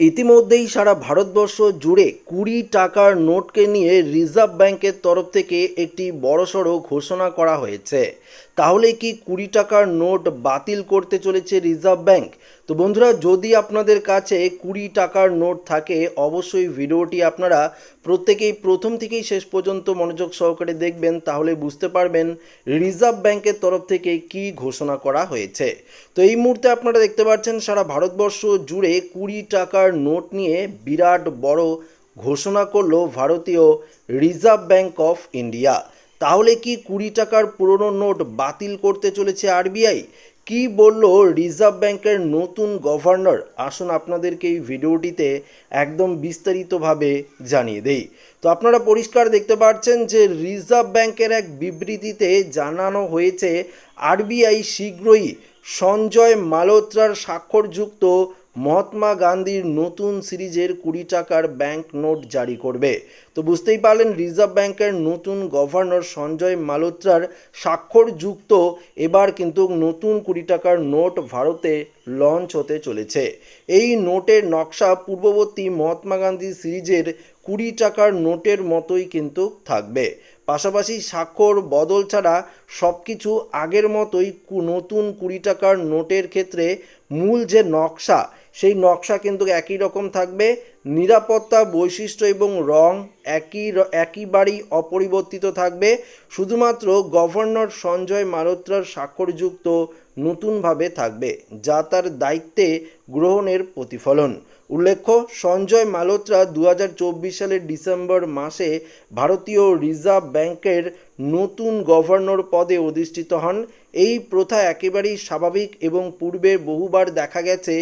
ইতিমধ্যেই সারা ভারতবর্ষ জুড়ে কুড়ি টাকার নোটকে নিয়ে রিজার্ভ ব্যাংকের তরফ থেকে একটি বড়সড় ঘোষণা করা হয়েছে। তাহলে কি কুড়ি টাকার নোট বাতিল করতে চলেছে রিজার্ভ ব্যাংক? তো বন্ধুরা, যদি আপনাদের কাছে কুড়ি টাকার নোট থাকে, অবশ্যই ভিডিওটি আপনারা প্রত্যেকেই প্রথম থেকেই শেষ পর্যন্ত মনোযোগ সহকারে দেখবেন, তাহলে বুঝতে পারবেন রিজার্ভ ব্যাংকের তরফ থেকে কি ঘোষণা করা হয়েছে। তো এই মুহূর্তে আপনারা দেখতে পাচ্ছেন, সারা ভারতবর্ষ জুড়ে কুড়ি টাকার নোট নিয়ে বিরাট বড় ঘোষণা করল ভারতীয় রিজার্ভ ব্যাংক অফ ইন্ডিয়া। তাহলে কি কুড়ি টাকার পুরনো নোট বাতিল করতে চলেছে আরবিআই? কি বলল রিজার্ভ ব্যাংকের নতুন গভর্নর? আসুন আপনাদেরকে এই ভিডিওটিতে একদম বিস্তারিতভাবে জানিয়ে দেই। তো আপনারা পরিষ্কার দেখতে পাচ্ছেন যে রিজার্ভ ব্যাংকের এক বিবৃতিতে জানানো হয়েছে, আরবিআই শীঘ্রই সঞ্জয় মালোত্রার স্বাক্ষরযুক্ত মহাত্মা গান্ধীর নতুন সিরিজের কুড়ি টাকার ব্যাংক নোট জারি করবে। তো বুঝতেই পারলেন, রিজার্ভ ব্যাংকের নতুন গভর্নর সঞ্জয় মালোত্রার স্বাক্ষরযুক্ত এবার কিন্তু নতুন কুড়ি টাকার নোট ভারতে লঞ্চ হতে চলেছে। এই নোটের নকশা পূর্ববর্তী মহাত্মা গান্ধী সিরিজের কুড়ি টাকার নোটের মতোই কিন্তু থাকবে। পাশাপাশি স্বাক্ষর, বদল ছাড়া সব কিছু আগের মতোই নতুন কুড়ি টাকার নোটের ক্ষেত্রে মূল যে নকশা, সেই নকশা কিন্তু একই রকম থাকবে। নিরাপত্তা, বৈশিষ্ট্য এবং রং একই একইবারেই অপরিবর্তিত থাকবে। শুধুমাত্র গভর্নর সঞ্জয় মালোত্রার স্বাক্ষরযুক্ত নতুনভাবে থাকবে, যা তার দায়িত্বে গ্রহণের প্রতিফলন। উল্লেখ্য, সঞ্জয় মালোত্রা দু সালের ডিসেম্বর মাসে ভারতীয় রিজার্ভ ব্যাংকের নতুন গভর্নর পদে অধিষ্ঠিত হন। এই প্রথা একেবারেই স্বাভাবিক এবং পূর্বে বহুবার দেখা গেছে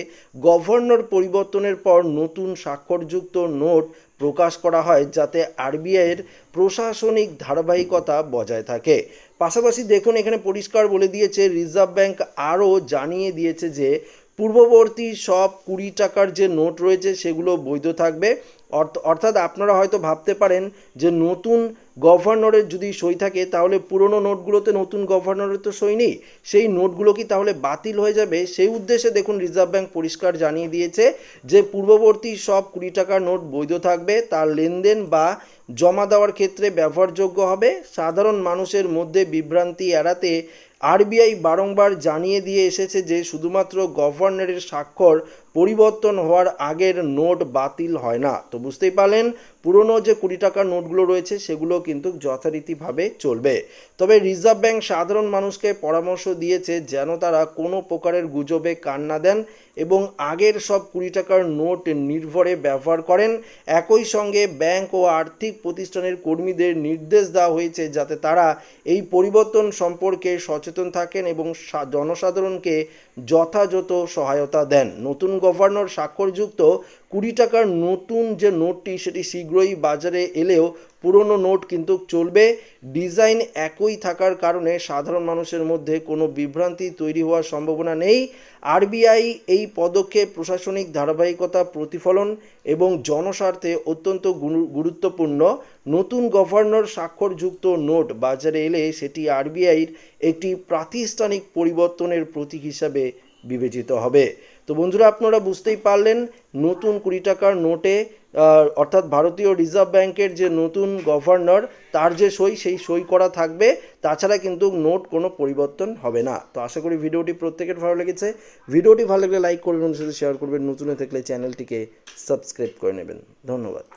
গভর্নর পরিবর্তনের পর নতুন স্বাক্ষরযুক্ত নোট প্রকাশ করা হয় যাতে আরবিআইয়ের প্রশাসনিক ধারাবাহিকতা বজায় থাকে। পাশাপাশি দেখুন, এখানে পরিষ্কার বলে দিয়েছে, রিজার্ভ ব্যাংক আরও জানিয়ে দিয়েছে যে পূর্ববর্তী সব কুড়ি টাকার যে নোট রয়েছে সেগুলো বৈধ থাকবে। অর্থ- অর্থাৎ আপনারা হয়তো ভাবতে পারেন যে নতুন গভর্নরের যদি সই থাকে, তাহলে পুরনো নোটগুলোতে নতুন গভর্নরের তো সই নেই। সেই নোটগুলো কি তাহলে বাতিল হয়ে যাবে? সেই উদ্দেশ্যে দেখুন রিজার্ভ ব্যাংক পরিষ্কার জানিয়ে দিয়েছে যে পূর্ববর্তী সব কুড়ি টাকার নোট বৈধ থাকবে। তার লেনদেন বা জমা দেওয়ার ক্ষেত্রে ব্যবহারযোগ্য হবে। সাধারণ মানুষের মধ্যে বিভ্রান্তি এড়াতে আরবিআই বারংবার জানিয়ে দিয়ে এসেছে যে শুধুমাত্র গভর্নরের স্বাক্ষর পরিবর্তন হওয়ার আগের নোট বাতিল হয় না। তো বুঝতেই পারলেন, পুরনো যে কুড়ি টাকার নোটগুলো রয়েছে, সেগুলো কিন্তু যথারীতিভাবে চলবে। তবে রিজার্ভ ব্যাংক সাধারণ মানুষকে পরামর্শ দিয়েছে যেন তারা কোনো প্রকারের গুজবে কান না দেন এবং আগের সব কুড়ি টাকার নোট নির্ভরে ব্যবহার করেন। একই সঙ্গে ব্যাংক ও আর্থিক প্রতিষ্ঠানের কর্মীদের নির্দেশ দেওয়া হয়েছে যাতে তারা এই পরিবর্তন সম্পর্কে সচেতন থাকেন এবং জনসাধারণকে যথাযথ সহায়তা দেন। নতুন গভর্নর স্বাক্ষরযুক্ত কুড়ি টাকার নতুন যে নোটটি, সেটি শীঘ্রই বাজারে এলেও পুরনো নোট কিন্তু চলবে। ডিজাইন একই থাকার কারণে সাধারণ মানুষের মধ্যে কোনো বিভ্রান্তি তৈরি হওয়ার সম্ভাবনা নেই। আরবিআই এই পদক্ষেপ প্রশাসনিক ধারাবাহিকতা, প্রতিফলন এবং জনস্বার্থে অত্যন্ত গুরু- গুরুত্বপূর্ণ। নতুন গভর্নর স্বাক্ষরযুক্ত নোট বাজারে এলে সেটি আরবিআইয়ের একটি প্রাতিষ্ঠানিক পরিবর্তনের প্রতীক হিসাবে বিবেচিত হবে। তো বন্ধুরা, আপনারা বুঝতেই পারলেন, নতুন কুড়ি টাকার নোটে অর্থাৎ ভারতীয় রিজার্ভ ব্যাংকের যে নতুন গভর্নর, তার যে সই, সেই সই করা থাকবে। তাছাড়া কিন্তু নোট কোনো পরিবর্তন হবে না। তো আশা করি ভিডিওটি প্রত্যেকের ভালো লেগেছে। ভিডিওটি ভালো লাগলে লাইক করবেন সাথে শেয়ার করবেন। নতুন থাকলে চ্যানেলটিকে সাবস্ক্রাইব করে নেবেন। ধন্যবাদ।